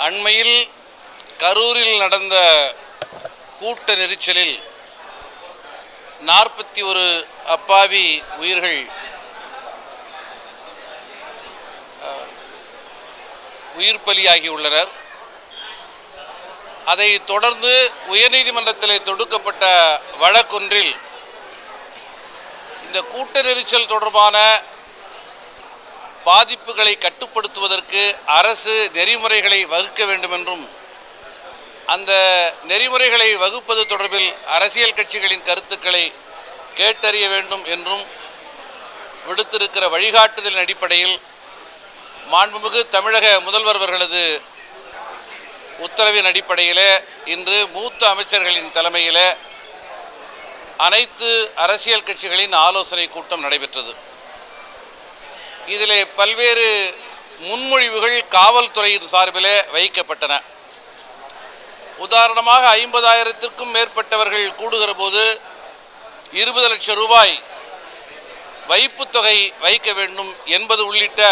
அண்மையில் கரூரில் நடந்த கூட்ட நெரிச்சலில் நாற்பத்தி ஒரு அப்பாவி உயிர்கள் உயிர் பலியாகியுள்ளனர் அதை தொடர்ந்து உயர்நீதிமன்றத்தில் தொடுக்கப்பட்ட வழக்கொன்றில் இந்த கூட்ட நெரிச்சல் தொடர்பான பாதிப்புகளை கட்டுப்படுத்துவதற்கு அரசு நெறிமுறைகளை வகுக்க வேண்டும் என்றும் அந்த நெறிமுறைகளை வகுப்பது தொடர்பில் அரசியல் கட்சிகளின் கருத்துக்களை கேட்டறிய வேண்டும் என்றும் விடுத்திருக்கிற வழிகாட்டுதலின் அடிப்படையில் மாண்புமிகு தமிழக முதல்வர் அவர்களது உத்தரவின் அடிப்படையில் இன்று மூத்த அமைச்சர்களின் தலைமையில் அனைத்து அரசியல் கட்சிகளின் ஆலோசனை கூட்டம் நடைபெற்றது. இதில் பல்வேறு முன்மொழிவுகள் காவல்துறையின் சார்பில் வைக்கப்பட்டன. உதாரணமாக ஐம்பதாயிரத்திற்கும் மேற்பட்டவர்கள் கூடுகிற போது இருபது லட்சம் ரூபாய் வைப்புத்தொகை வைக்க வேண்டும் என்பது உள்ளிட்ட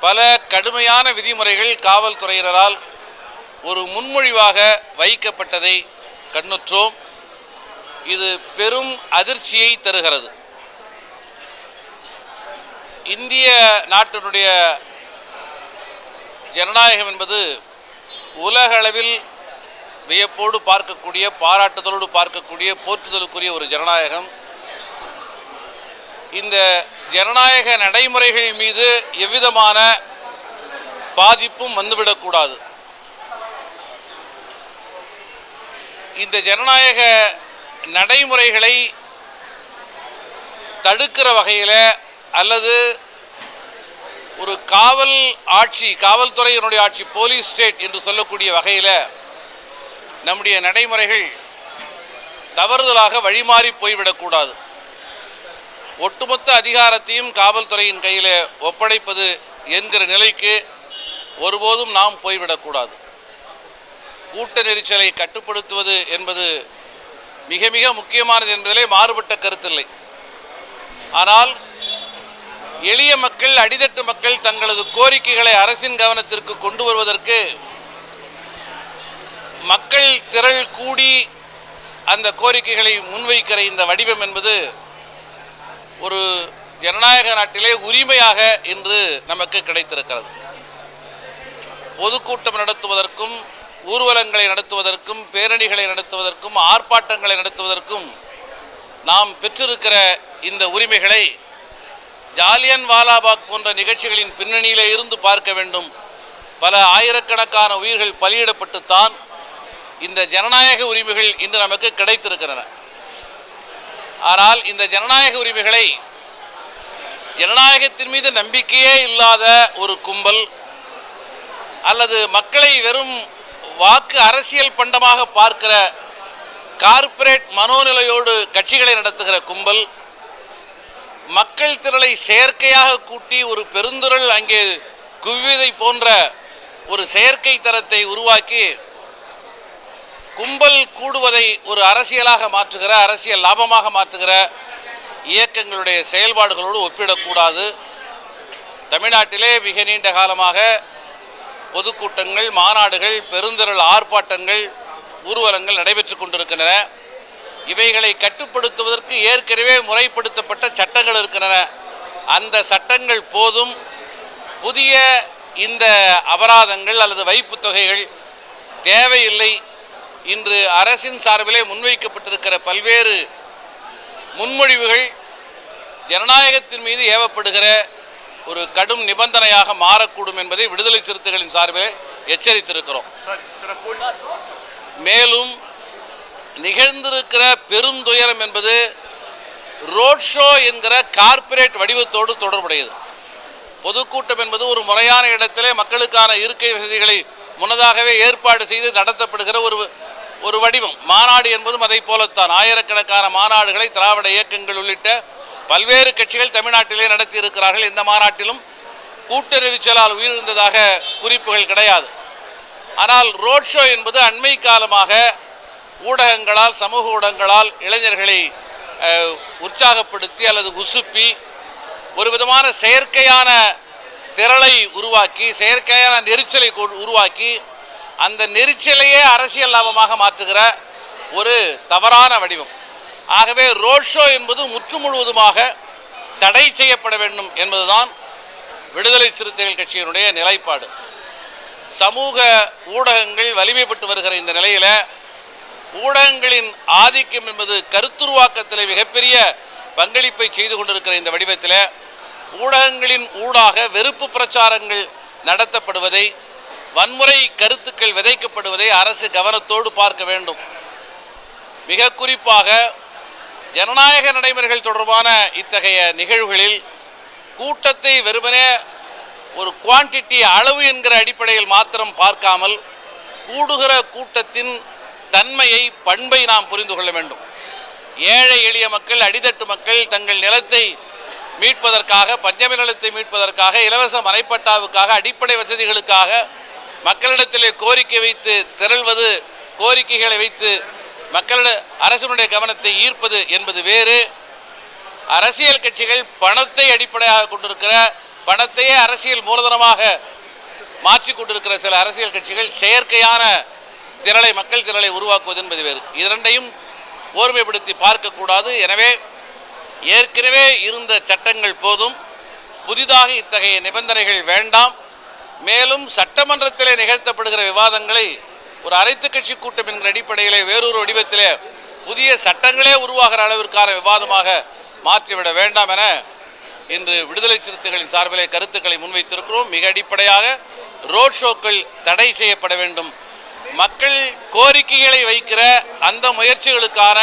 பல கடுமையான விதிமுறைகள் காவல்துறையினரால் ஒரு முன்மொழிவாக வைக்கப்பட்டதை கண்ணுற்றோம். இது பெரும் அதிர்ச்சியை தருகிறது. இந்திய நாட்டினுடைய ஜனநாயகம் என்பது உலகளவில் வியப்போடு பார்க்கக்கூடிய பாராட்டுதலோடு பார்க்கக்கூடிய போற்றுதலுக்குரிய ஒரு ஜனநாயகம். இந்த ஜனநாயக நடைமுறைகள் மீது எவ்விதமான பாதிப்பும் வந்துவிடக்கூடாது. இந்த ஜனநாயக நடைமுறைகளை தடுக்கிற வகையில் அல்லது ஒரு காவல் ஆட்சி காவல்துறையினுடைய ஆட்சி போலீஸ் ஸ்டேட் என்று சொல்லக்கூடிய வகையில் நம்முடைய நடைமுறைகள் தவறுதலாக வழிமாறி போய்விடக்கூடாது. ஒட்டுமொத்த அதிகாரத்தையும் காவல்துறையின் கையில் ஒப்படைப்பது என்கிற நிலைக்கு ஒருபோதும் நாம் போய்விடக்கூடாது. கூட்ட நெரிச்சலை கட்டுப்படுத்துவது என்பது மிக மிக முக்கியமானது என்பதிலே மாறுபட்ட கருத்தில்லை. ஆனால் எளிய மக்கள் அடித்தட்டு மக்கள் தங்களது கோரிக்கைகளை அரசின் கவனத்திற்கு கொண்டு வருவதற்கு மக்கள் திரள் கூடி அந்த கோரிக்கைகளை முன்வைக்கிற இந்த வடிவம் என்பது ஒரு ஜனநாயக நாட்டிலே உரிமையாக இன்று நமக்கு கிடைத்திருக்கிறது. பொதுக்கூட்டம் நடத்துவதற்கும் ஊர்வலங்களை நடத்துவதற்கும் பேரணிகளை நடத்துவதற்கும் ஆர்ப்பாட்டங்களை நடத்துவதற்கும் நாம் பெற்றிருக்கிற இந்த உரிமைகளை ஜாலியன் வாலாபாக் போன்ற நிகழ்ச்சிகளின் பின்னணியிலே இருந்து பார்க்க வேண்டும். பல ஆயிரக்கணக்கான உயிர்கள் பலியிடப்பட்டுத்தான் இந்த ஜனநாயக உரிமைகள் இன்று நமக்கு கிடைத்திருக்கின்றன. ஆனால் இந்த ஜனநாயக உரிமைகளை ஜனநாயகத்தின் மீது நம்பிக்கையே இல்லாத ஒரு கும்பல் அல்லது மக்களை வெறும் வாக்கு அரசியல் பண்டமாக பார்க்கிற கார்ப்பரேட் மனோநிலையோடு கட்சிகளை நடத்துகிற கும்பல் மக்கள் திரளை செயற்கையாக கூட்டி ஒரு பெருந்துரல் அங்கே குவிதை போன்ற ஒரு செயற்கை தரத்தை உருவாக்கி கும்பல் கூடுவதை ஒரு அரசியலாக மாற்றுகிற அரசியல் லாபமாக மாற்றுகிற இயக்கங்களுடைய செயல்பாடுகளோடு ஒப்பிடக்கூடாது. தமிழ்நாட்டிலே மிக நீண்ட காலமாக பொதுக்கூட்டங்கள் மாநாடுகள் பெருந்திரள் ஆர்ப்பாட்டங்கள் ஊர்வலங்கள் நடைபெற்று கொண்டிருக்கின்றன. இவைகளை கட்டுப்படுத்துவதற்கு ஏற்கனவே முறைப்படுத்தப்பட்ட சட்டங்கள் இருக்கின்றன. அந்த சட்டங்கள் போதும். புதிய இந்த அபராதங்கள் அல்லது வைப்புத் தொகைகள் தேவையில்லை. இன்று அரசின் சார்பிலே முன்வைக்கப்பட்டிருக்கிற பல்வேறு முன்மொழிவுகள் ஜனநாயகத்தின் மீது ஏவப்படுகிற ஒரு கடும் நிபந்தனையாக மாறக்கூடும் என்பதை விடுதலை சிறுத்தைகளின் சார்பில் எச்சரித்திருக்கிறோம். மேலும் நிகழ்ந்திருக்கிற பெரும் துயரம் என்பது ரோட் ஷோ என்கிற கார்ப்பரேட் வடிவத்தோடு தொடர்புடையது. பொதுக்கூட்டம் என்பது ஒரு முறையான இடத்திலே மக்களுக்கான இருக்கை வசதிகளை முன்னதாகவே ஏற்பாடு செய்து நடத்தப்படுகிற ஒரு ஒரு வடிவம். மாநாடு என்பதும் அதை போலத்தான். ஆயிரக்கணக்கான மாநாடுகளை திராவிட இயக்கங்கள் உள்ளிட்ட பல்வேறு கட்சிகள் தமிழ்நாட்டிலே நடத்தி இருக்கிறார்கள் இந்த மாநாட்டிலும் கூட்ட நெரிச்சலால் உயிரிழந்ததாக குறிப்புகள் கிடையாது. ஆனால் ரோட் ஷோ என்பது அண்மை காலமாக ஊடகங்களால் சமூக ஊடகங்களால் இளைஞர்களை உற்சாகப்படுத்தி அல்லது உசுப்பி ஒரு விதமான செயற்கையான திரளை உருவாக்கி செயற்கையான நெரிச்சலை கொ- உருவாக்கி அந்த நெரிச்சலையே அரசியல் லாபமாக மாற்றுகிற ஒரு தவறான வடிவம். ஆகவே ரோட் ஷோ என்பது முற்று முழுவதுமாக தடை செய்யப்பட வேண்டும் என்பதுதான் விடுதலை சிறுத்தைகள் கட்சியினுடைய நிலைப்பாடு. சமூக ஊடகங்கள் வலிமைப்பட்டு வருகிற இந்த நிலையில் ஊடகங்களின் ஆதிக்கம் என்பது கருத்துருவாக்கத்தில் மிகப்பெரிய பங்களிப்பை செய்து கொண்டிருக்கிற இந்த வடிவத்தில் ஊடகங்களின் ஊடாக வெறுப்பு பிரச்சாரங்கள் நடத்தப்படுவதை வன்முறை கருத்துக்கள் விதைக்கப்படுவதை அரசு கவனத்தோடு பார்க்க வேண்டும். மிக குறிப்பாக ஜனநாயக நடைமுறைகள் தொடர்பான இத்தகைய நிகழ்வுகளில் கூட்டத்தை வெறுமனே ஒரு குவான்டிட்டி அளவு என்கிற அடிப்படையில் மாத்திரம் பார்க்காமல் கூடுகிற கூட்டத்தின் தன்மையை பண்பை நாம் புரிந்து கொள்ள வேண்டும். ஏழை எளிய மக்கள் அடித்தட்டு மக்கள் தங்கள் நிலத்தை மீட்பதற்காக பஞ்சமி நிலத்தை மீட்பதற்காக இலவச மனைப்பட்டாவுக்காக அடிப்படை வசதிகளுக்காக மக்களிடத்திலே கோரிக்கை வைத்து திரள்வது கோரிக்கைகளை வைத்து மக்களிட அரசனுடைய கவனத்தை ஈர்ப்பது என்பது வேறு. அரசியல் கட்சிகள் பணத்தை அடிப்படையாக கொண்டிருக்கிற பணத்தையே அரசியல் மூலதனமாக மாற்றி கொண்டிருக்கிற சில அரசியல் கட்சிகள் செயற்கையான திரளை மக்கள் திரளை உருவாக்குவது என்பது வேறு. இரண்டையும் ஓர்மைப்படுத்தி பார்க்கக்கூடாது. எனவே ஏற்கனவே இருந்த சட்டங்கள் போதும். புதிதாக இத்தகைய நிபந்தனைகள் வேண்டாம். மேலும் சட்டமன்றத்திலே நிகழ்த்தப்படுகிற விவாதங்களை ஒரு அனைத்து கட்சி கூட்டம் என்கிற அடிப்படையிலே வேறொரு வடிவத்திலே புதிய சட்டங்களே உருவாகிற அளவிற்கான விவாதமாக மாற்றிவிட வேண்டாம் என இன்று விடுதலை சிறுத்தைகளின் சார்பிலே கருத்துக்களை முன்வைத்திருக்கிறோம். மிக அடிப்படையாக ரோட் ஷோக்கள் தடை செய்யப்பட வேண்டும் மக்கள் கோரிக்கைகளை வைக்கிற அந்த முயற்சிகளுக்கான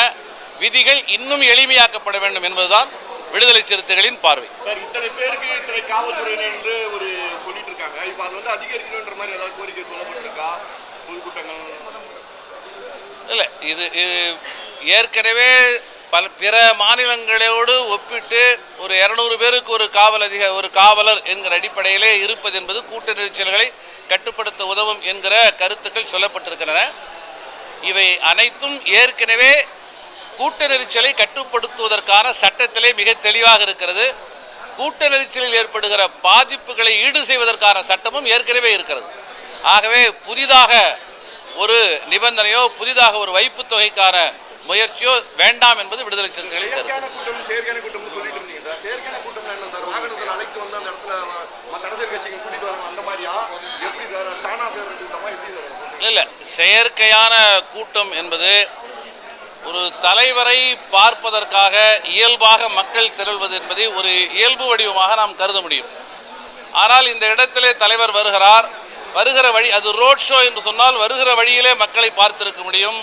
விதிகள் இன்னும் எளிமையாக்கப்பட வேண்டும் என்பதுதான் விடுதலை சிறுத்தைகளின் பார்வை. சார் இத்தனை பேருக்கு இத்தனை காவல்துறையினர் என்று ஒரு சொல்லிட்டு இருக்காங்க இப்போ அது வந்து அதிகரிக்கணுன்ற மாதிரி ஏதாவது கோரிக்கை சொல்லப்பட்டிருக்கா? பொதுக்கூட்டங்கள்? இல்லை இது இது ஏற்கனவே பல பிற மாநிலங்களோடு ஒப்பிட்டு ஒரு இரநூறு பேருக்கு ஒரு காவல் அதிக ஒரு காவலர் என்கிற அடிப்படையிலே இருப்பது என்பது கூட்ட நெரிச்சல்களை கட்டுப்படுத்த உதவும் என்கிற கருத்துக்கள் சொல்லப்பட்டிருக்கின்றன. இவை அனைத்தும் ஏற்கனவே கூட்ட நெரிச்சலை கட்டுப்படுத்துவதற்கான சட்டத்திலே மிக தெளிவாக இருக்கிறது. கூட்ட நெரிச்சலில் ஏற்படுகிற பாதிப்புகளை ஈடு செய்வதற்கான சட்டமும் ஏற்கனவே இருக்கிறது. ஆகவே புதிதாக ஒரு நிபந்தனையோ புதிதாக ஒரு வைப்பு தொகைக்கான முயற்சியோ வேண்டாம் என்பது விடுதலை சிறுத்தைகளின் கருத்து. அரசியல் கட்சிகள் கூட்டிட்டு வராங்க அந்த மாதிரியா? எப்படி சார்? தானா சேர்ற கூட்டமா எப்படி சார் இல்லை செயற்கையான கூட்டம் என்பது ஒரு தலைவரை பார்ப்பதற்காக இயல்பாக மக்கள் திரள்வது என்பதை ஒரு இயல்பு வடிவமாக நாம் கருத முடியும். ஆனால் இந்த இடத்திலே தலைவர் வருகிறார். வருகிற வழி அது ரோட் ஷோ என்று சொன்னால் வருகிற வழியிலே மக்களை பார்த்திருக்க முடியும்.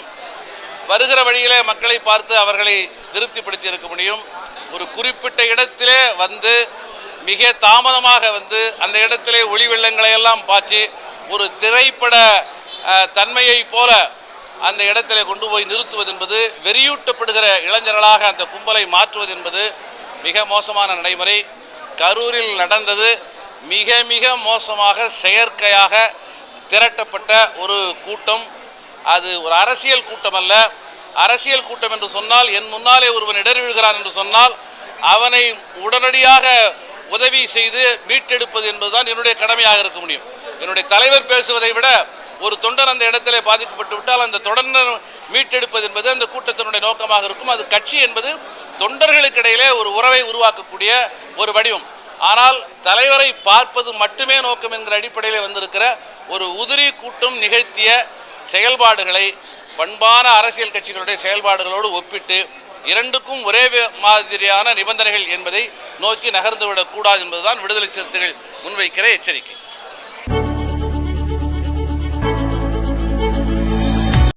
வருகிற வழியிலே மக்களை பார்த்து அவர்களை திருப்திப்படுத்தி இருக்க முடியும். ஒரு குறிப்பிட்ட இடத்திலே வந்து மிக தாமதமாக வந்து அந்த இடத்திலே ஒளி வெள்ளங்களை எல்லாம் பாய்ச்சி ஒரு திரைப்பட தன்மையை போல அந்த இடத்திலே கொண்டு போய் நிறுத்துவது என்பது வெறியூட்டப்படுகிற இளைஞர்களாக அந்த கும்பலை மாற்றுவது என்பது மிக மோசமான நடைமுறை. கரூரில் நடந்தது மிக மிக மோசமாக செயற்கையாக திரட்டப்பட்ட ஒரு கூட்டம். அது ஒரு அரசியல் கூட்டம் அல்ல அரசியல் கூட்டம் என்று சொன்னால் என் முன்னாலே ஒருவன் இடர்விழுகிறான் என்று சொன்னால் அவனை உடனடியாக உதவி செய்து மீட்டெடுப்பது என்பதுதான் என்னுடைய கடமையாக இருக்க முடியும். என்னுடைய தலைவர் பேசுவதை விட ஒரு தொண்டர் அந்த இடத்திலே பாதிக்கப்பட்டு விட்டால் அந்த தொடர்ந்து மீட்டெடுப்பது என்பது அந்த கூட்டத்தினுடைய நோக்கமாக இருக்கும். அது கட்சி என்பது தொண்டர்களுக்கு இடையிலே ஒரு உறவை உருவாக்கக்கூடிய ஒரு வடிவம். ஆனால் தலைவரை பார்ப்பது மட்டுமே நோக்கம் என்கிற அடிப்படையில் வந்திருக்கிற ஒரு உதிரி கூட்டம் நிகழ்த்திய செயல்பாடுகளை பண்பான அரசியல் கட்சிகளுடைய செயல்பாடுகளோடு ஒப்பிட்டு இரண்டுக்கும் ஒரே மாதிரியான நிபந்தனைகள் என்பதை நோக்கி நகர்ந்துவிடக்கூடாது என்பதுதான் விடுதலை சிறுத்தைகள் முன்வைக்கிற எச்சரிக்கை.